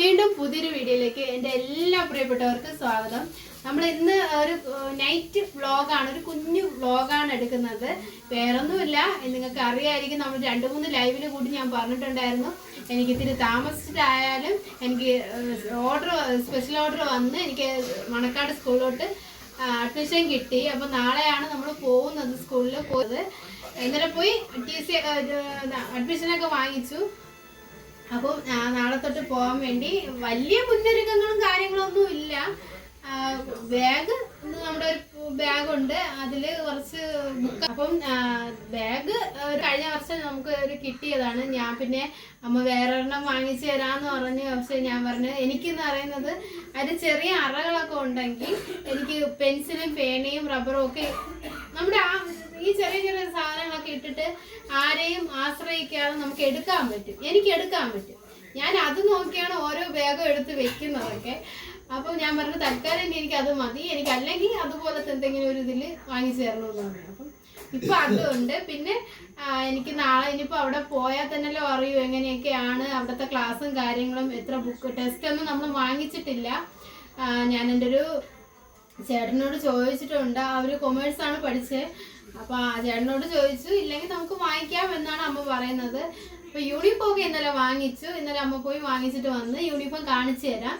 വീണ്ടും പുതിയൊരു വീഡിയോയിലേക്ക് എന്റെ എല്ലാ പ്രിയപ്പെട്ടവർക്കും സ്വാഗതം. നമ്മൾ ഇന്ന് ഒരു നൈറ്റ് വ്ളോഗാണ് ഒരു കുഞ്ഞു വ്ളോഗാണ് എടുക്കുന്നത്. വേറൊന്നുമില്ല. നിങ്ങൾക്ക് അറിയായിരിക്കും നമ്മൾ രണ്ട് മൂന്ന് ലൈവിൽ കൂടി ഞാൻ പറഞ്ഞിട്ടുണ്ടായിരുന്നു. എനിക്ക് ഇത്തിരി താമസിച്ചിട്ടായാലും എനിക്ക് ഓർഡർ സ്പെഷ്യൽ ഓർഡർ വന്ന് എനിക്ക് മണക്കാട് സ്കൂളിലോട്ട് അഡ്മിഷൻ കിട്ടി. അപ്പോൾ നാളെയാണ് നമ്മൾ പോകുന്നത് സ്കൂളിൽ പോയത്. ഇന്നലെ പോയി ടി സി അഡ്മിഷനൊക്കെ വാങ്ങിച്ചു. അപ്പം നാളെ തൊട്ട് പോകാൻ വേണ്ടി വലിയ മുന്നൊരുക്കങ്ങളും കാര്യങ്ങളൊന്നും ഇല്ല. ബാഗ് നമ്മുടെ ഒരു ബാഗുണ്ട് അതിൽ കുറച്ച് ബുക്ക് അപ്പം ബാഗ് കഴിഞ്ഞ വർഷം നമുക്ക് ഒരു കിട്ടിയതാണ്. ഞാൻ പിന്നെ അമ്മ വേറെ ഒരെണ്ണം വാങ്ങിച്ചു തരാമെന്ന് പറഞ്ഞു. പക്ഷെ ഞാൻ പറഞ്ഞു എനിക്കെന്ന് പറയുന്നത് അതിൽ ചെറിയ അറകളൊക്കെ ഉണ്ടെങ്കിൽ എനിക്ക് പെൻസിലും പേനയും റബ്ബറും ഒക്കെ നമ്മുടെ ആ ഈ ചെറിയ ചെറിയ സാധനങ്ങളൊക്കെ ഇട്ടിട്ട് ആരെയും ആശ്രയിക്കാതെ നമുക്ക് എടുക്കാൻ പറ്റും. എനിക്ക് എടുക്കാൻ പറ്റും. ഞാൻ അത് നോക്കിയാണ് ഓരോ ബാഗും എടുത്ത് വെക്കുന്നതൊക്കെ. അപ്പോൾ ഞാൻ പറഞ്ഞു തൽക്കാലം എനിക്ക് അത് മതി. എനിക്ക് അല്ലെങ്കിൽ അതുപോലത്തെ എന്തെങ്കിലും ഒരു ഇതിൽ വാങ്ങിച്ചു തരണമെന്ന് പറഞ്ഞു. അപ്പം ഇപ്പൊ അതുണ്ട്. പിന്നെ എനിക്ക് നാളെ ഇനിയിപ്പോ അവിടെ പോയാൽ തന്നെല്ലോ അറിയൂ എങ്ങനെയൊക്കെയാണ് അവിടുത്തെ ക്ലാസ്സും കാര്യങ്ങളും എത്ര ബുക്ക് ടെസ്റ്റ് ഒന്നും നമ്മൾ വാങ്ങിച്ചിട്ടില്ല. ഞാൻ എന്റെ ഒരു ചേട്ടനോട് ചോദിച്ചിട്ടുണ്ട്. അവർ കൊമേഴ്സ് ആണ് പഠിച്ചത്. അപ്പൊ ആ ചേട്ടനോട് ചോദിച്ചു ഇല്ലെങ്കിൽ നമുക്ക് വാങ്ങിക്കാം എന്നാണ് അമ്മ പറയുന്നത്. അപ്പൊ യൂണിഫോം ഒക്കെ ഇന്നലെ വാങ്ങിച്ചു. ഇന്നലെ അമ്മ പോയി വാങ്ങിച്ചിട്ട് വന്ന് യൂണിഫോം കാണിച്ചു തരാം.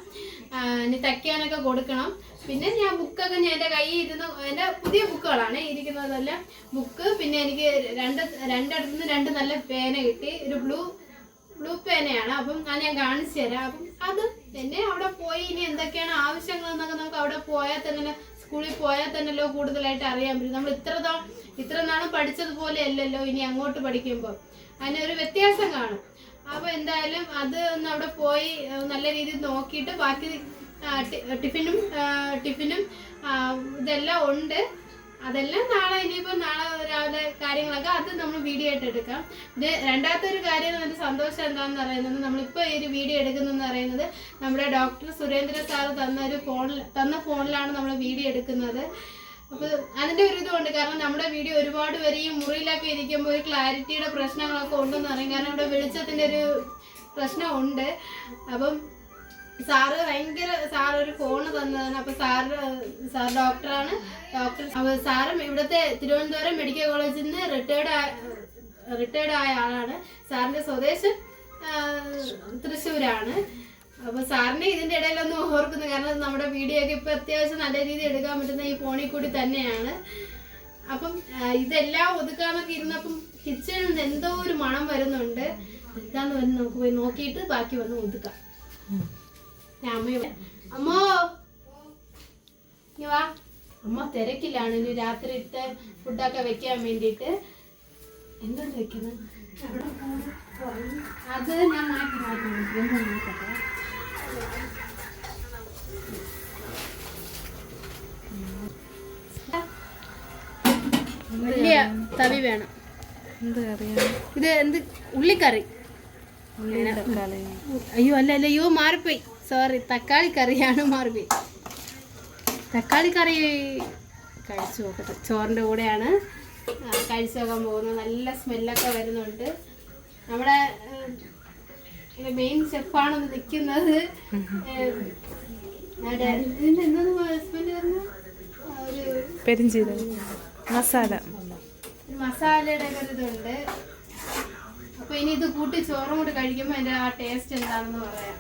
ഇനി തയ്ക്കാനൊക്കെ കൊടുക്കണം. പിന്നെ ഞാൻ ബുക്കൊക്കെ ഞാൻ എന്റെ കയ്യിൽ ഇരുന്ന് എന്റെ പുതിയ ബുക്കുകളാണ് ഇരിക്കുന്നതെല്ലാം. ബുക്ക് പിന്നെ എനിക്ക് രണ്ട് രണ്ടിടത്തു നിന്ന് രണ്ട് നല്ല പേന കിട്ടി. ഒരു ബ്ലൂ ബ്ലൂ പേനയാണ്. അപ്പം അത് ഞാൻ കാണിച്ചു തരാം. അപ്പം അത് എന്നെ അവിടെ പോയി ഇനി എന്തൊക്കെയാണ് ആവശ്യങ്ങൾ എന്നൊക്കെ നമുക്ക് അവിടെ പോയാൽ തന്നെ സ്കൂളിൽ പോയാൽ തന്നെല്ലോ കൂടുതലായിട്ട് അറിയാൻ പറ്റും. നമ്മൾ ഇത്ര നാൾ ഇത്ര നാളും പഠിച്ചതുപോലെ അല്ലല്ലോ ഇനി അങ്ങോട്ട് പഠിക്കുമ്പോൾ. അതിനൊരു വ്യത്യാസം കാണും. അപ്പോൾ എന്തായാലും അത് ഒന്ന് അവിടെ പോയി നല്ല രീതിയിൽ നോക്കിയിട്ട് ബാക്കി ടിഫിനും ടിഫിനും ഇതെല്ലാം ഉണ്ട്. അതെല്ലാം നാളെ ഇനിയിപ്പോൾ നാളെ രാവിലെ കാര്യങ്ങളൊക്കെ അത് നമ്മൾ വീഡിയോ ആയിട്ട് എടുക്കാം. ഇത് രണ്ടാമത്തെ ഒരു കാര്യം നല്ല സന്തോഷം എന്താണെന്ന് പറയുന്നത് നമ്മളിപ്പോൾ ഈ ഒരു വീഡിയോ എടുക്കുന്നതെന്ന് പറയുന്നത് നമ്മുടെ ഡോക്ടർ സുരേന്ദ്ര സാർ തന്ന ഒരു ഫോണിൽ തന്ന ഫോണിലാണ് നമ്മൾ വീഡിയോ എടുക്കുന്നത്. അപ്പോൾ അതിന്റെ ഒരു ഇതുകൊണ്ട് കാരണം നമ്മുടെ വീഡിയോ ഒരുപാട് പേര് ഈ മുറിയിലൊക്കെ ഇരിക്കുമ്പോൾ ഒരു ക്ലാരിറ്റിയുടെ പ്രശ്നങ്ങളൊക്കെ ഉണ്ടെന്ന് അറിയാം കാരണം ഇവിടെ വെളിച്ചത്തിന്റെ ഒരു പ്രശ്നമുണ്ട് അപ്പം സാറ് ഭയങ്കര സാർ ഒരു ഫോണ് തന്നതാണ്. അപ്പൊ സാറ് സാർ ഡോക്ടറാണ്. ഡോക്ടർ സാറും ഇവിടുത്തെ തിരുവനന്തപുരം മെഡിക്കൽ കോളേജിൽ നിന്ന് റിട്ടയർഡ് റിട്ടയർഡ് ആയ ആളാണ്. സാറിന്റെ സ്വദേശം തൃശ്ശൂരാണ്. അപ്പൊ സാറിനെ ഇതിന്റെ ഇടയിലൊന്നും ഓർക്കുന്നു. കാരണം നമ്മുടെ വീഡിയോ ഒക്കെ ഇപ്പൊ അത്യാവശ്യം നല്ല രീതിയിൽ എടുക്കാൻ പറ്റുന്ന ഈ ഫോണിൽ കൂടി തന്നെയാണ്. അപ്പം ഇതെല്ലാം ഒതുക്കാന്നൊക്കെ ഇരുന്നപ്പം കിച്ചണിൽ നിന്ന് എന്തോ ഒരു മണം വരുന്നുണ്ട്. എന്താന്ന് വന്ന് നമുക്ക് പോയി നോക്കിയിട്ട് ബാക്കി വന്ന് ഒതുക്കാം. അമ്മോ! ഇങ്ങ് വാ. അമ്മ തിരക്കിലാണ്. ഇനി ഇട്ട് ഫുഡൊക്കെ വെക്കാൻ വേണ്ടിയിട്ട് എന്തുകൊണ്ട് വെക്കണം അത് ഞാൻ മാറ്റി മാറ്റി നോക്കട്ടെ. വലിയ തവി വേണം. എന്ത് കറിയാണ് ഇത് എന്ത്? ഉള്ളിക്കറി. അയ്യോ അല്ല അല്ല അയ്യോ മാറിപ്പോയി. സോറി തക്കാളി കറിയാണ് മാർബി തക്കാളി കറി കഴിച്ചു നോക്കട്ടെ. ചോറിന്റെ കൂടെയാണ്. കഴിച്ചു നോക്കാൻ പോകുന്നത് നല്ല സ്മെല്ലൊക്കെ വരുന്നുണ്ട്. നമ്മുടെ മെയിൻ ഷെഫാണ് നിൽക്കുന്നത് പെരിഞ്ചീരകം. മസാല. മസാലയുടെ ഇതുണ്ട്. അപ്പൊ ഇനി ഇത് കൂട്ടി ചോറും കൂടി കഴിക്കുമ്പോ അതിന്റെ ആ ടേസ്റ്റ് എന്താണെന്ന് പറയാം.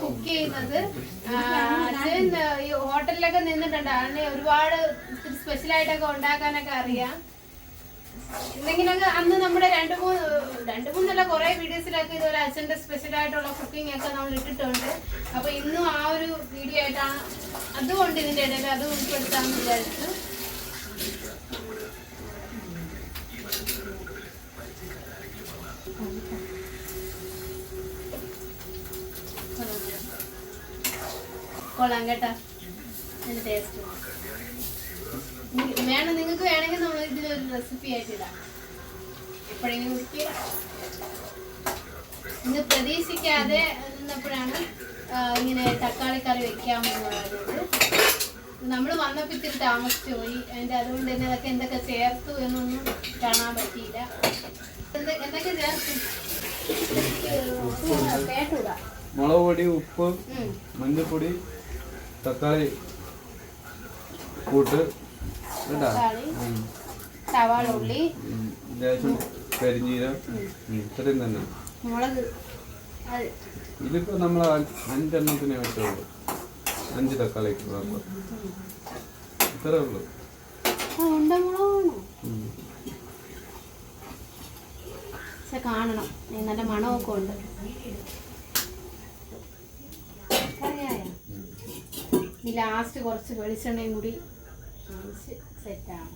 കുക്ക് ചെയ്യുന്നത് ഈ ഹോട്ടലിലൊക്കെ നിന്നിട്ടുണ്ട്. അതിന് ഒരുപാട് സ്പെഷ്യൽ ആയിട്ടൊക്കെ ഉണ്ടാക്കാനൊക്കെ അറിയാം. എന്തെങ്കിലൊക്കെ അന്ന് നമ്മുടെ രണ്ട് മൂന്ന് രണ്ട് മൂന്നല്ല കൊറേ വീഡിയോസിലൊക്കെ ഇതുപോലെ സ്പെഷ്യൽ ആയിട്ടുള്ള കുക്കിംഗ് ഒക്കെ നമ്മൾ ഇട്ടിട്ടുണ്ട്. അപ്പൊ ഇന്നും ആ ഒരു വീഡിയോ ആയിട്ടാണ് അതുകൊണ്ട് ഇതിന്റെ ഇടയിൽ അത് ഉൾപ്പെടുത്താമെന്ന് വിചാരിച്ചു. കൊള്ളാം കേട്ടാ. അതിന്റെ ടേസ്റ്റ് വേണം നിങ്ങൾക്ക് വേണമെങ്കിൽ നമ്മൾ ഇതിലൊരു റെസിപ്പി ആയിട്ട് ഇടാം. എപ്പോഴെങ്കിലും കുക്ക് ഇന്ന് പ്രതീക്ഷിക്കാതെ നിന്നപ്പോഴാണ് ഇങ്ങനെ തക്കാളി കറി വെക്കാമെന്ന് പറഞ്ഞത് നമ്മൾ വന്നപ്പോൾ ഇത്തിരി താമസിച്ചു പോയി. അതിന്റെ അതുകൊണ്ട് തന്നെ അതൊക്കെ എന്തൊക്കെ ചേർത്തു എന്നൊന്നും കാണാൻ പറ്റിയില്ല. എന്തൊക്കെ ചേർത്തു? മുളക് പൊടി ഉപ്പ്. മഞ്ഞൾപ്പൊടി തക്കാളി കൂട്ട്. സവാള ഉള്ളി. ലേശം കരിഞ്ഞീരം. ഇത്രയും തന്നെ. മുളക്. ഇതിപ്പോ നമ്മൾ അഞ്ചെണ്ണത്തിന് വെച്ചുള്ളൂ അഞ്ച് തക്കാളി ഇത്രേ ഉള്ളൂ. കാണണം. നല്ല മണമൊക്കെ ഉണ്ട്. ഇനി ലാസ്റ്റ് കുറച്ച് വെളിച്ചെണ്ണയും കൂടി സെറ്റാണ്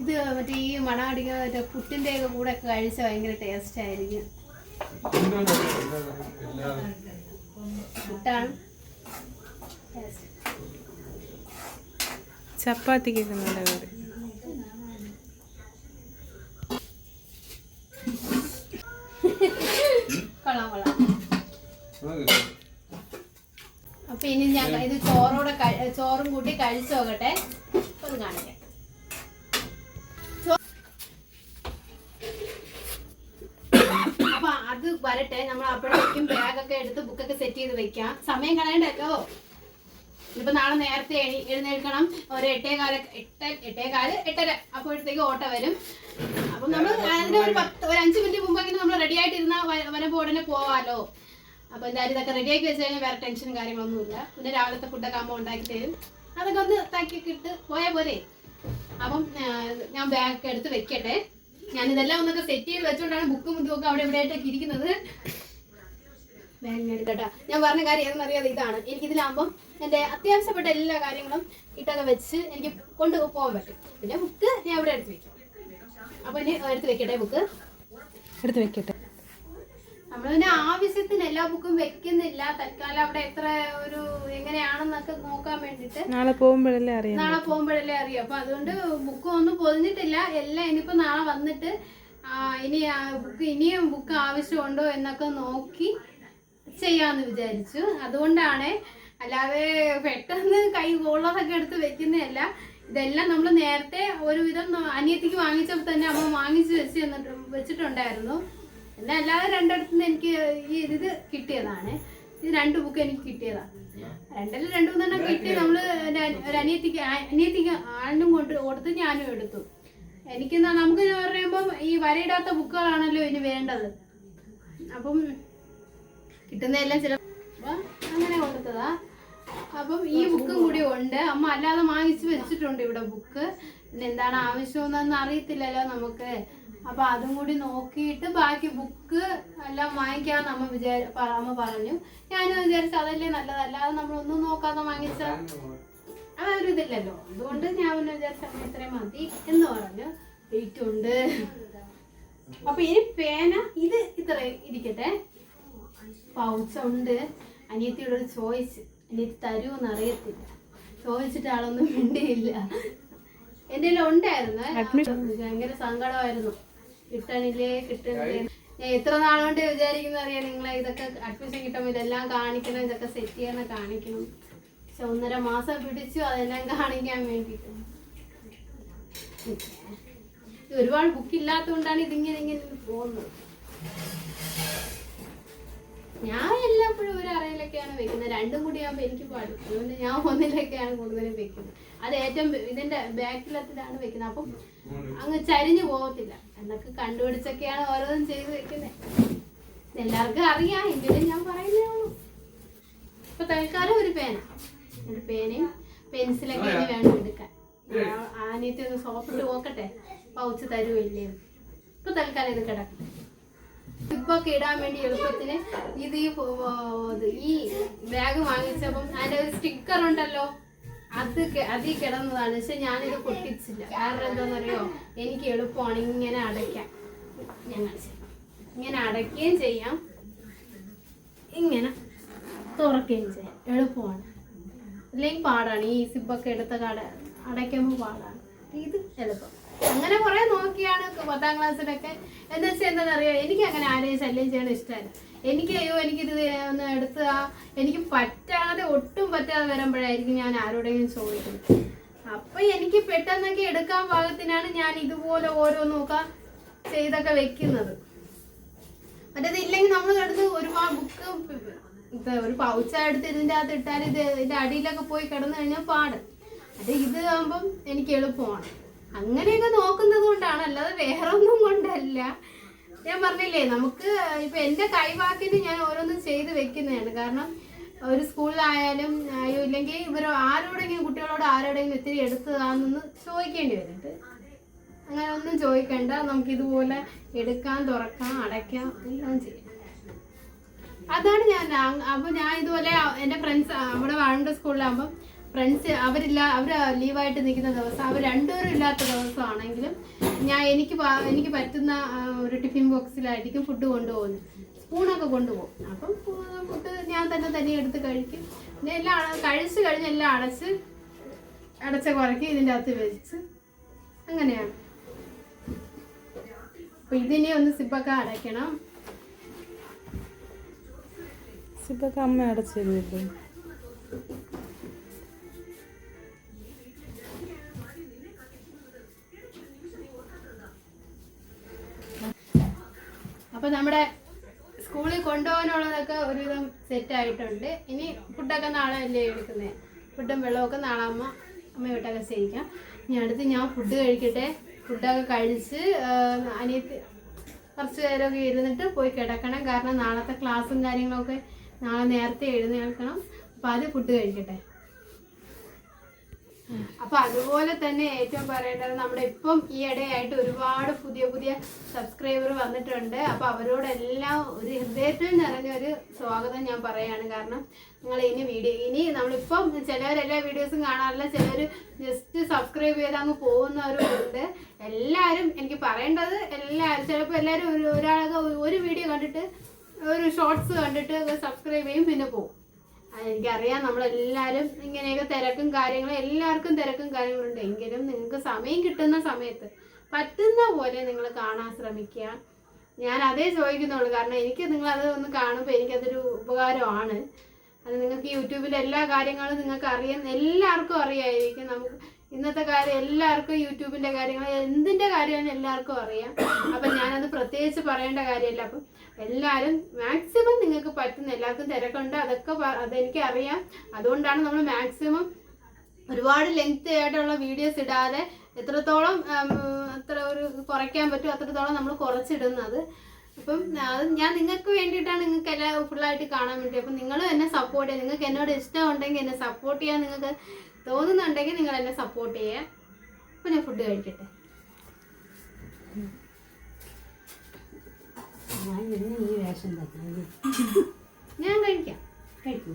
ഇത് മറ്റേ ഈ മണാടിക മറ്റേ പുട്ടിന്റെ ഒക്കെ കൂടെ ഒക്കെ കഴിച്ചാൽ ഭയങ്കര ടേസ്റ്റ് ആയിരിക്കും. പുട്ടാണ് ചപ്പാത്തിക്കൊക്കെ നല്ല കറി. കൊള്ളാം കൊള്ളാം. അപ്പൊ ഇനി ഞാൻ ഇത് ചോറോടെ ചോറും കൂട്ടി കഴിച്ചു നോക്കട്ടെ. ഒന്ന് കാണിക്കാം. അപ്പൊ അത് വരട്ടെ. നമ്മൾ അപ്പോഴേക്കും ബാഗൊക്കെ എടുത്ത് ബുക്കൊക്കെ സെറ്റ് ചെയ്ത് വെക്കാം. സമയം കളയണ്ടല്ലോ. ഇപ്പൊ നാളെ നേരത്തെ എണി എഴുന്നേൽക്കണം. ഒരു എട്ടേകാല എട്ട എട്ടേകാൽ എട്ടര. അപ്പോഴത്തേക്ക് ഓട്ടോ വരും. അപ്പൊ നമ്മൾ അതിന് ഒരു പത്ത് ഒരു അഞ്ച് മിനിറ്റ് മുമ്പെങ്കിലും നമ്മൾ റെഡി ആയിട്ടിരുന്ന വരുമ്പോൾ ഉടനെ പോവാലോ. അപ്പൊ എന്തായാലും ഇതൊക്കെ റെഡി ആക്കി വെച്ച് കഴിഞ്ഞാൽ വേറെ ടെൻഷനും കാര്യങ്ങളൊന്നുമില്ല. പിന്നെ രാവിലത്തെ ഫുഡൊക്കെ ആകുമ്പോൾ ഉണ്ടാക്കി തരും. അതൊക്കെ ഒന്ന് താക്കിയൊക്കെ ഇട്ട് പോയാൽ പോരെ. അപ്പം ഞാൻ ബാഗ് എടുത്ത് വെക്കട്ടെ. ഞാൻ ഇതെല്ലാം ഒന്നൊക്കെ സെറ്റ് ചെയ്ത് വെച്ചുകൊണ്ടാണ് ബുക്കും ഒക്കെ അവിടെ ഇവിടെ ആയിട്ടൊക്കെ ഇരിക്കുന്നത് ബാഗ് എടുക്കട്ടാ ഞാൻ പറഞ്ഞ കാര്യം ഏതെന്ന് അറിയാതെ ഇതാണ്. എനിക്ക് ഇതിലാകുമ്പം എന്റെ അത്യാവശ്യപ്പെട്ട എല്ലാ കാര്യങ്ങളും ഇട്ടൊക്കെ വെച്ച് എനിക്ക് കൊണ്ട് പോകാൻ പറ്റും. പിന്നെ ബുക്ക് ഞാൻ ഇവിടെ എടുത്ത് വെക്കും. അപ്പോൾ ഇനി എടുത്ത് വെക്കട്ടെ ബുക്ക് എടുത്ത് വെക്കട്ടെ. നമ്മൾ പിന്നെ ആവശ്യത്തിന് എല്ലാ ബുക്കും വെക്കുന്നില്ല. തൽക്കാലം അവിടെ എത്ര ഒരു എങ്ങനെയാണെന്നൊക്കെ നോക്കാൻ വേണ്ടിട്ട് നാളെ പോകുമ്പോഴല്ലേ അറിയാം നാളെ പോകുമ്പോഴല്ലേ അറിയാം. അപ്പൊ അതുകൊണ്ട് ബുക്ക് ഒന്നും പൊതിഞ്ഞിട്ടില്ല. എല്ലാം ഇനിയിപ്പോ നാളെ വന്നിട്ട് ഇനി ബുക്ക് ഇനിയും ബുക്ക് ആവശ്യമുണ്ടോ എന്നൊക്കെ നോക്കി ചെയ്യാന്ന് വിചാരിച്ചു. അതുകൊണ്ടാണ് അല്ലാതെ പെട്ടെന്ന് കൈ ഉള്ളതൊക്കെ എടുത്ത് വെക്കുന്നതല്ല. ഇതെല്ലാം നമ്മൾ നേരത്തെ ഒരുവിധം അനിയത്തിക്ക് വാങ്ങിച്ചപ്പോൾ തന്നെ അമ്മ വാങ്ങിച്ച് വെച്ച് വെച്ചിട്ടുണ്ടായിരുന്നു. പിന്നെ അല്ലാതെ രണ്ടിടത്തുനിന്ന് എനിക്ക് ഈ ഇത് കിട്ടിയതാണ്. ഇത് രണ്ട് ബുക്ക് എനിക്ക് കിട്ടിയതാണ്. രണ്ടല്ല രണ്ടു മൂന്നെണ്ണം കിട്ടി. നമ്മൾ ഒരു അനിയത്തിക്ക് അനിയത്തിക്ക് ആണും കൊണ്ട് കൊടുത്ത് ഞാനും എടുത്തു. എനിക്ക് നമുക്ക് പറയുമ്പോൾ പറയുമ്പം ഈ വരയിടാത്ത ബുക്കുകളാണല്ലോ ഇനി വേണ്ടത്. അപ്പം കിട്ടുന്നതെല്ലാം ചില അങ്ങനെ കൊടുത്തതാ. അപ്പം ഈ ബുക്കും കൂടി ഉണ്ട്. അമ്മ അല്ലാതെ വാങ്ങിച്ച് വെച്ചിട്ടുണ്ട് ഇവിടെ ബുക്ക്. പിന്നെ എന്താണ് ആവശ്യമെന്നൊന്നും അറിയത്തില്ലല്ലോ നമുക്ക്. അപ്പൊ അതും കൂടി നോക്കിയിട്ട് ബാക്കി ബുക്ക് എല്ലാം വാങ്ങിക്കാൻ അമ്മ വിചാരി അമ്മ പറഞ്ഞു. ഞാനും വിചാരിച്ചു അതല്ലേ നല്ലത് അല്ലാതെ നമ്മളൊന്നും നോക്കാതെ വാങ്ങിച്ച ആ ഒരു ഇതില്ലല്ലോ. അതുകൊണ്ട് ഞാൻ പിന്നെ വിചാരിച്ചു അമ്മ ഇത്രയും മതി എന്ന് പറഞ്ഞു. വെയിറ്റ് ഉണ്ട്. അപ്പൊ ഇനി പേന ഇത് ഇത്ര ഇരിക്കട്ടെ. പൗച്ചുണ്ട് ഉണ്ട്. അനിയത്തിയോട് ഒരു ചോയ്സ്. അനിയത്തി തരുമെന്ന് അറിയത്തില്ല. ചോദിച്ചിട്ട് ആളൊന്നും മിണ്ടിയില്ല. എന്റെ കയ്യിൽ ഉണ്ടായിരുന്നു. ഭയങ്കര സങ്കടമായിരുന്നു. കിട്ടണില്ലേ കിട്ടണില്ലേ ഞാൻ എത്ര നാളുകൊണ്ട് വിചാരിക്കുന്ന അറിയാം നിങ്ങളെ ഇതൊക്കെ അഡ്മിഷൻ കിട്ടുമ്പോൾ ഇതെല്ലാം കാണിക്കണം ഇതൊക്കെ സെറ്റ് ചെയ്യണം കാണിക്കണം. പക്ഷെ ഒന്നര മാസം പിടിച്ചു അതെല്ലാം കാണിക്കാൻ വേണ്ടിയിട്ട്. ഒരുപാട് ബുക്ക് ഇല്ലാത്തതുകൊണ്ടാണ് ഇതിങ്ങനെ ഇങ്ങനെ പോകുന്നത്. ഞാൻ എല്ലാപ്പോഴും ഒരു അറയിലൊക്കെയാണ് വെക്കുന്നത്. രണ്ടും കൂടി ആകുമ്പോൾ എനിക്ക് പാടും. അതുകൊണ്ട് ഞാൻ ഒന്നിലൊക്കെയാണ് കൂടുതലും വെക്കുന്നത്. അത് ഏറ്റവും ഇതിന്റെ ബാക്കിലത്തിലാണ് വെക്കുന്നത്. അപ്പം അങ്ങ് ചരിഞ്ഞു പോകത്തില്ല. എന്നൊക്കെ കണ്ടുപിടിച്ചൊക്കെയാണ് ഓരോന്നും ചെയ്ത് വെക്കുന്നത് എല്ലാവർക്കും അറിയാം. എങ്കിലും ഞാൻ പറയുന്നേ ഉള്ളൂ. ഇപ്പൊ തൽക്കാലം ഒരു പേന. ഒരു പേനയും പെൻസിലൊക്കെ ഇനി വേണം എടുക്കാൻ. ആനയത്തെ ഒന്ന് സോപ്പിട്ട് നോക്കട്ടെ? പൗച്ച് തരുമില്ലേ ഇപ്പൊ തൽക്കാലം ഇത് കിടക്കട്ടെ ഇപ്പൊക്കെ ഇടാൻ വേണ്ടി എളുപ്പത്തിന് ഇത് ഈ ബാഗ് വാങ്ങിച്ചപ്പം അതിന്റെ ഒരു സ്റ്റിക്കർ ഉണ്ടല്ലോ. അത് അതിൽ കിടന്നതാണ്. പക്ഷെ ഞാനിത് പൊട്ടിച്ചില്ല. കാരണം എന്താണെന്നറിയോ? എനിക്ക് എളുപ്പമാണ് ഇങ്ങനെ അടയ്ക്കാം ഞങ്ങൾ ഇങ്ങനെ അടയ്ക്കുകയും ചെയ്യാം. ഇങ്ങനെ തുറക്കുകയും ചെയ്യാം. എളുപ്പമാണ്. അല്ലെങ്കിൽ പാടാണ്. ഈ സിബൊക്കെ എടുത്ത കട അടയ്ക്കുമ്പോൾ പാടാണ്. ഇത് എളുപ്പം. അങ്ങനെ കുറെ നോക്കിയാണ് പത്താം ക്ലാസ്സിലൊക്കെ. എന്താ വെച്ചാൽ എന്താണെന്നറിയോ എനിക്ക് അങ്ങനെ ആരെയും ശല്യം ചെയ്യണ ഇഷ്ടമല്ല. എനിക്ക് അയ്യോ എനിക്കിത് ഒന്ന് എടുത്ത് എനിക്ക് പറ്റാതെ ഒട്ടും പറ്റാതെ വരുമ്പോഴായിരിക്കും ഞാൻ ആരോടെങ്കിലും ചോദിക്കുന്നത്. അപ്പൊ എനിക്ക് പെട്ടെന്നൊക്കെ എടുക്കാൻ പാകത്തിനാണ് ഞാൻ ഇതുപോലെ ഓരോന്നൊക്കെ ചെയ്തൊക്കെ വെക്കുന്നത്. മറ്റേത് ഇല്ലെങ്കിൽ നമ്മൾ കിടന്ന് ഒരുപാട് ബുക്ക് ഒരു പൗച്ച എടുത്ത് ഇതിന്റെ അകത്ത് ഇട്ടാൽ ഇത് ഇതിന്റെ അടിയിലൊക്കെ പോയി കിടന്നു കഴിഞ്ഞാൽ പാട്. അത് ഇത് ആകുമ്പം എനിക്ക് എളുപ്പമാണ്. അങ്ങനെയൊക്കെ നോക്കുന്നത് കൊണ്ടാണ് അല്ലാതെ വേറെ ഒന്നും കൊണ്ടല്ല. ഞാൻ പറഞ്ഞില്ലേ നമുക്ക് ഇപ്പൊ എന്റെ കൈവാക്കിന് ഞാൻ ഓരോന്നും ചെയ്ത് വെക്കുന്നതാണ്. കാരണം ഒരു സ്കൂളിലായാലും ഇല്ലെങ്കിൽ ഇവർ ആരോടെങ്കിലും കുട്ടികളോട് ആരോടെങ്കിലും ഇത്തിരി എടുത്തതാണെന്ന് ചോദിക്കേണ്ടി വരുന്നുണ്ട് അങ്ങനെ ഒന്നും ചോദിക്കണ്ട. നമുക്ക് ഇതുപോലെ എടുക്കാം തുറക്കാം അടയ്ക്കാം എല്ലാം ചെയ്യാം. അതാണ് ഞാൻ അപ്പോൾ അപ്പൊ ഞാൻ ഇതുപോലെ എന്റെ ഫ്രണ്ട്സ് അവിടെ വാഴണ്ട സ്കൂളിലാകുമ്പോൾ ഫ്രണ്ട്സ് അവരില്ല അവർ ലീവായിട്ട് നിൽക്കുന്ന ദിവസം അവർ രണ്ടുപേരും ഇല്ലാത്ത ദിവസമാണെങ്കിലും ഞാൻ എനിക്ക് എനിക്ക് പറ്റുന്ന ഒരു ടിഫിൻ ബോക്സിലായിരിക്കും ഫുഡ് കൊണ്ടുപോകുന്നത്. സ്പൂണൊക്കെ കൊണ്ടുപോകും. അപ്പം ഫുഡ് ഞാൻ തന്നെ തന്നെ എടുത്ത് കഴിക്കും. പിന്നെ എല്ലാം കഴിച്ച് കഴിഞ്ഞ് എല്ലാം അടച്ച് അടച്ച കുറയ്ക്ക് ഇതിന്റെ അകത്ത് വെച്ച്. അങ്ങനെയാണ്. അപ്പം ഇതിനെ ഒന്ന് സിപ്പൊക്കെ അടയ്ക്കണം. സിപ്പൊക്കെ അമ്മ അടച്ചിരുന്നില്ലേ അപ്പൊ നമ്മുടെ സ്കൂളിൽ കൊണ്ടുപോകാനുള്ളതൊക്കെ ഒരുവിധം സെറ്റ് ആയിട്ടുണ്ട്. ഇനി ഫുഡൊക്കെ നാളെ അല്ലേ എടുക്കുന്നത് ഫുഡും വെള്ളമൊക്കെ നാളെ അമ്മ അമ്മയോട്ടൊക്കെ ചെയ്യിക്കാം ഇനി അടുത്ത് ഞാൻ ഫുഡ് കഴിക്കട്ടെ. ഫുഡൊക്കെ കഴിച്ച് അനിയത്തി കുറച്ച് നേരമൊക്കെ ഇരുന്നിട്ട് പോയി കിടക്കണം. കാരണം നാളത്തെ ക്ലാസ്സും കാര്യങ്ങളൊക്കെ നാളെ നേരത്തെ എഴുന്നേൽക്കണം. അപ്പം അത് ഫുഡ് കഴിക്കട്ടെ. അപ്പൊ അതുപോലെ തന്നെ ഏറ്റവും പറയേണ്ടത് നമ്മുടെ ഇപ്പം ഈ ഇടയായിട്ട് ഒരുപാട് പുതിയ പുതിയ സബ്സ്ക്രൈബർ വന്നിട്ടുണ്ട്. അപ്പൊ അവരോടെല്ലാം ഒരു ഹൃദയത്തിൽ നിറഞ്ഞ ഒരു സ്വാഗതം ഞാൻ പറയാണ്. കാരണം നിങ്ങൾ ഇനി വീഡിയോ ഇനി നമ്മളിപ്പം ചിലവരെല്ലാ വീഡിയോസും കാണാറില്ല. ചിലർ ജസ്റ്റ് സബ്സ്ക്രൈബ് ചെയ്ത് അങ്ങ് പോകുന്നവരും ഉണ്ട് എല്ലാവരും എനിക്ക് പറയേണ്ടത് എല്ലാവരും ചിലപ്പോൾ എല്ലാവരും ഒരു ഒരാളൊക്കെ ഒരു- വീഡിയോ കണ്ടിട്ട് ഒരു ഷോർട്സ് കണ്ടിട്ട് സബ്സ്ക്രൈബ് ചെയ്യും പിന്നെ പോകും. എനിക്കറിയാം നമ്മളെല്ലാവരും ഇങ്ങനെയൊക്കെ തിരക്കും കാര്യങ്ങളും എല്ലാവർക്കും തിരക്കും കാര്യങ്ങളും ഉണ്ട് എങ്കിലും നിങ്ങൾക്ക് സമയം കിട്ടുന്ന സമയത്ത് പറ്റുന്ന പോലെ നിങ്ങൾ കാണാൻ ശ്രമിക്കുക. ഞാൻ അതേ ചോദിക്കുന്നുള്ളൂ. കാരണം എനിക്ക് നിങ്ങളത് ഒന്ന് കാണുമ്പോൾ എനിക്കതൊരു ഉപകാരമാണ്. അത് നിങ്ങൾക്ക് യൂട്യൂബിൽ എല്ലാ കാര്യങ്ങളും നിങ്ങൾക്ക് അറിയാം എല്ലാവർക്കും അറിയായിരിക്കും. നമുക്ക് ഇന്നത്തെ കാര്യം എല്ലാവർക്കും യൂട്യൂബിന്റെ കാര്യങ്ങൾ എന്തിന്റെ കാര്യമാണ് എല്ലാവർക്കും അറിയാം. അപ്പം ഞാനത് പ്രത്യേകിച്ച് പറയേണ്ട കാര്യമില്ല. അപ്പം എല്ലാവരും മാക്സിമം നിങ്ങൾക്ക് പറ്റുന്ന എല്ലാവർക്കും തിരക്കുണ്ട് അതൊക്കെ അതെനിക്ക് അറിയാം. അതുകൊണ്ടാണ് നമ്മൾ മാക്സിമം ഒരുപാട് ലെങ്ത് ആയിട്ടുള്ള വീഡിയോസ് ഇടാതെ എത്രത്തോളം അത്ര ഒരു കുറയ്ക്കാൻ പറ്റും അത്രത്തോളം നമ്മൾ കുറച്ചിടുന്നത്. അപ്പം അത് ഞാൻ നിങ്ങൾക്ക് വേണ്ടിയിട്ടാണ് നിങ്ങൾക്ക് എല്ലാം ഫുള്ളായിട്ട് കാണാൻ വേണ്ടി. അപ്പം നിങ്ങൾ എന്നെ സപ്പോർട്ട് ചെയ്യുക നിങ്ങൾക്ക് എന്നോട് ഇഷ്ടമുണ്ടെങ്കിൽ എന്നെ സപ്പോർട്ട് ചെയ്യാൻ നിങ്ങൾക്ക് തോന്നുന്നുണ്ടെങ്കിൽ നിങ്ങൾ എന്നെ സപ്പോർട്ട് ചെയ്യേ. അപ്പൊ ഞാൻ ഫുഡ് കഴിക്കട്ടെ. ഞാൻ ഇന്ന് ഈ വേഷം തന്നെ ഞാൻ കഴിക്കാം. കഴിക്കൂ.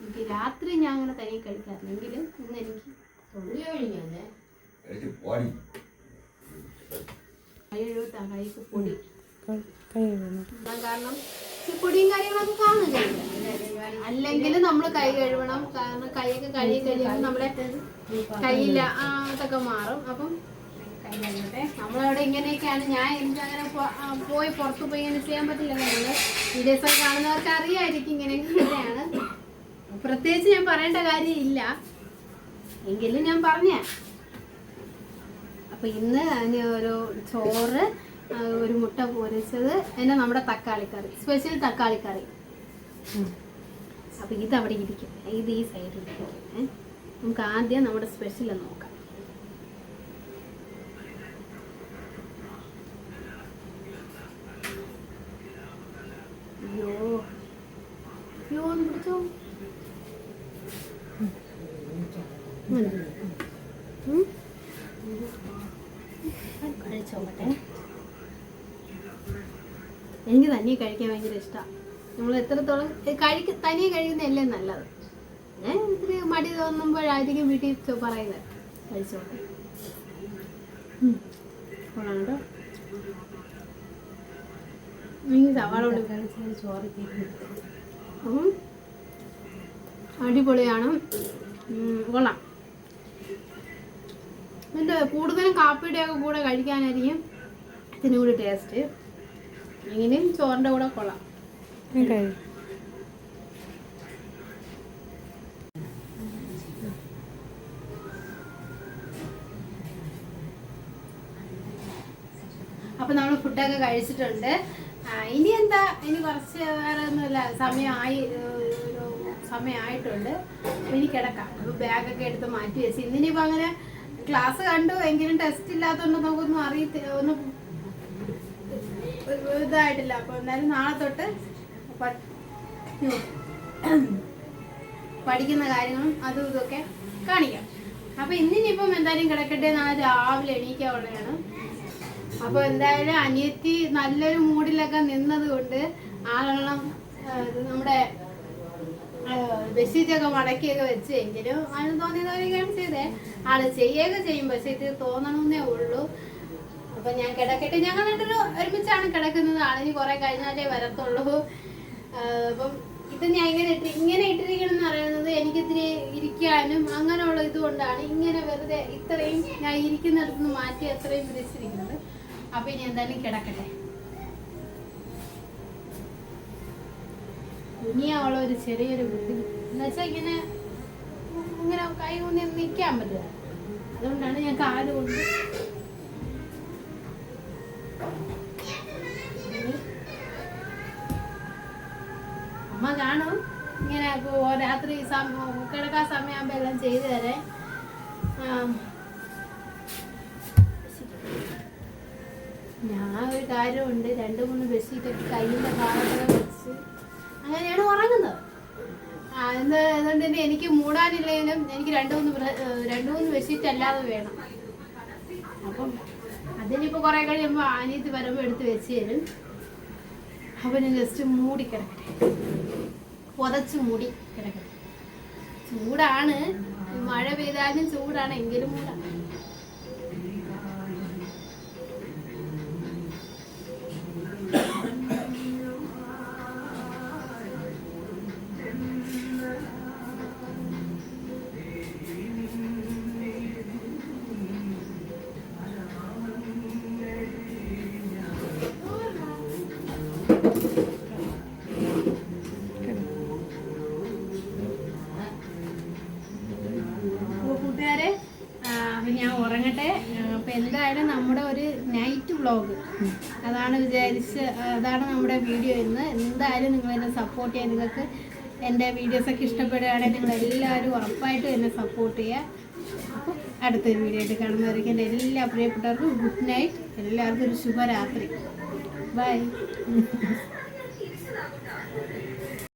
എനിക്ക് രാത്രി ഞാൻ അങ്ങനെ തനിയെ കഴിക്കാറില്ലെങ്കിലും ഇന്ന് എനിക്ക് കഴിഞ്ഞു കഴിഞ്ഞാലേ കൈ എഴുതാ കൈക്ക് പൊടി. ക- കൈ വീണു ഇടാൻ കാരണം പൊടിയും കാര്യങ്ങളൊക്കെ കാണുന്നില്ല? അല്ലെങ്കിൽ നമ്മൾ കൈ കഴുകണം. കാരണം കൈയൊക്കെ കഴുകി കഴിയുമ്പോൾ നമ്മുടെ കയ്യില്ല അതൊക്കെ മാറും. അപ്പം നമ്മളവിടെ ഇങ്ങനെയൊക്കെയാണ്. ഞാൻ എനിക്ക് അങ്ങനെ പോയി പുറത്ത് പോയി ഇങ്ങനെ ചെയ്യാൻ പറ്റില്ല നമ്മൾ വീഡിയോസ് ഒക്കെ കാണുന്നവർക്ക് അറിയായിരിക്കും ഇങ്ങനെ ഇങ്ങനെയാണ് പ്രത്യേകിച്ച് ഞാൻ പറയേണ്ട കാര്യമില്ല. എങ്കിലും ഞാൻ പറഞ്ഞ അപ്പൊ ഇന്ന് ഒരു ചോറ് ഒരു മുട്ട പൊരിച്ചത് പിന്നെ നമ്മുടെ തക്കാളിക്കറി സ്പെഷ്യൽ തക്കാളിക്കറി അപ്പൊ ഇത് അവിടെ ഇരിക്കും. ഇത് ഈ സൈഡിൽ ഇരിക്കും. നമുക്ക് ആദ്യം നമ്മുടെ സ്പെഷ്യൽ നോക്കാം അയ്യോ അയ്യോ ഒന്ന് പിടിച്ചോ ഉം. കഴിച്ചോട്ടെ എനിക്ക് തനിയെ കഴിക്കാൻ ഭയങ്കര ഇഷ്ടമാണ് നമ്മൾ എത്രത്തോളം കഴിക്ക തനിയെ കഴിക്കുന്നതല്ലേ നല്ലത്. ഞാൻ ഇത്തിരി മടി തോന്നുമ്പോഴായിരിക്കും വീട്ടിൽ പറയുന്നത് കഴിച്ചോട്ടെ. ഉം. കൊള്ളാം കേട്ടോ എനിക്ക് സവാള കൊണ്ട് ചോറ് അടിപൊളിയാണ്. കൊള്ളാം. ഇതിന്റെ കൂടുതലും കാപ്പിയുടെ ഒക്കെ കൂടെ കഴിക്കാനായിരിക്കും ഇതിനും കൂടി ടേസ്റ്റ് എങ്ങനെയും ചോറിന്റെ കൂടെ കൊള്ളാം. അപ്പൊ നമ്മൾ ഫുഡൊക്കെ കഴിച്ചിട്ടുണ്ട്. ഇനി എന്താ? ഇനി കുറച്ച് വേറെ ഒന്നുമില്ല. സമയമായി ഒരു സമയമായിട്ടുണ്ട്. അപ്പൊ ഇനി കിടക്കാം. അപ്പോൾ ബാഗൊക്കെ എടുത്ത് മാറ്റി വെച്ച്. ഇന്നിനിപ്പോൾ അങ്ങനെ ക്ലാസ് കണ്ടു. എങ്കിലും ടെസ്റ്റ് ഇല്ലാത്തതുകൊണ്ട് നമുക്കൊന്നും അറിയത്തില്ല ഒന്നും ഇതായിട്ടില്ല. അപ്പോൾ എന്തായാലും നാളെ തൊട്ട് പഠിക്കുന്ന കാര്യങ്ങളും അതും ഇതൊക്കെ കാണിക്കാം. അപ്പോൾ ഇന്നിനിപ്പം എന്തായാലും കിടക്കട്ടെ. നാളെ രാവിലെ എണീക്കാവുള്ളതാണ് അപ്പോൾ എന്തായാലും അനിയത്തി നല്ലൊരു മൂഡിലൊക്കെ നിന്നത് കൊണ്ട് ആളെണ്ണം നമ്മുടെ ബെഡ്ഷീറ്റൊക്കെ മടക്കിയൊക്കെ വെച്ച് എങ്കിലും അതിന് തോന്നിയതൊക്കെയാണ് ചെയ്തേ. ആൾ ചെയ്യുകയൊക്കെ ചെയ്യും. പക്ഷെ തോന്നണമെന്നേ ഉള്ളൂ. അപ്പൊ ഞാൻ കിടക്കട്ടെ. ഞങ്ങൾ രണ്ടൊരു ഒരുമിച്ചാണ് കിടക്കുന്നത് ആണെങ്കിൽ കുറെ കഴിഞ്ഞാലേ വരത്തുള്ളൂ. അപ്പം ഇത് ഞാൻ ഇങ്ങനെ ഇങ്ങനെ ഇട്ടിരിക്കണം എന്ന് പറയുന്നത് എനിക്കിത്തിരി ഇരിക്കാനും അങ്ങനെയുള്ള ഇതുകൊണ്ടാണ് ഇങ്ങനെ വെറുതെ ഇത്രയും ഞാൻ ഇരിക്കുന്നിടത്ത് നിന്ന് മാറ്റി അത്രയും വിരിച്ചിരിക്കുന്നത് അപ്പൊ ഇനി എന്തായാലും കിടക്കട്ടെ. ഇനിയുള്ള ഒരു ചെറിയൊരു ബുദ്ധി എന്ന് വെച്ചാൽ ഇങ്ങനെ ഇങ്ങനെ കൈ കൊണ്ട് നിൽക്കാൻ പറ്റില്ല. അതുകൊണ്ടാണ് ഞാൻ കാൽ കൊണ്ട് കാണും. ഇങ്ങനെ രാത്രി കിടക്കാൻ സമയമാകുമ്പോൾ എല്ലാം ചെയ്തു തരേ. ഞാൻ ഒരു കാര്യമുണ്ട്. രണ്ട് മൂന്ന് ബെഡ്ഷീറ്റൊക്കെ കയ്യിന്റെ ഭാഗത്തൊക്കെ വെച്ച് അങ്ങനെയാണ് ഉറങ്ങുന്നത്. എന്ത് അതുകൊണ്ട് തന്നെ എനിക്ക് മൂടാനില്ലെങ്കിലും എനിക്ക് രണ്ട് മൂന്ന് രണ്ട് മൂന്ന് ബെഡ്ഷീറ്റ് അല്ലാതെ വേണം. അപ്പം അതിനിപ്പോൾ കുറേ കഴിയുമ്പോൾ അനിയത്ത് വരുമ്പോൾ എടുത്ത് വെച്ച് തരും. അപ്പം ഞാൻ ജസ്റ്റ് മൂടി കിടക്കട്ടെ. പുതച്ച് മൂടി കിടക്കട്ടെ ചൂടാണ്. മഴ പെയ്താലും ചൂടാണ് എങ്കിലും മൂടാണ് അപ്പോൾ കൂട്ടുകാരെ ആ, അപ്പോൾ ഞാൻ ഉറങ്ങട്ടെ അപ്പോൾ എന്തായാലും നമ്മുടെ ഒരു നൈറ്റ് വ്ളോഗ് അതാണ് വിചാരിച്ച് അതാണ് നമ്മുടെ വീഡിയോ ഇന്ന്. എന്തായാലും നിങ്ങൾ എന്നെ സപ്പോർട്ട് ചെയ്യാൻ നിങ്ങൾക്ക് എന്റെ വീഡിയോസൊക്കെ ഇഷ്ടപ്പെടുകയാണെങ്കിൽ നിങ്ങൾ എല്ലാവരും ഉറപ്പായിട്ടും എന്നെ സപ്പോർട്ട് ചെയ്യുക അപ്പോൾ അടുത്തൊരു വീഡിയോ ആയിട്ട് കാണുന്നവരേക്കും എന്റെ എല്ലാ പ്രിയപ്പെട്ടവർക്കും ഗുഡ് നൈറ്റ് എല്ലാവർക്കും ഒരു ശുഭരാത്രി. ബൈ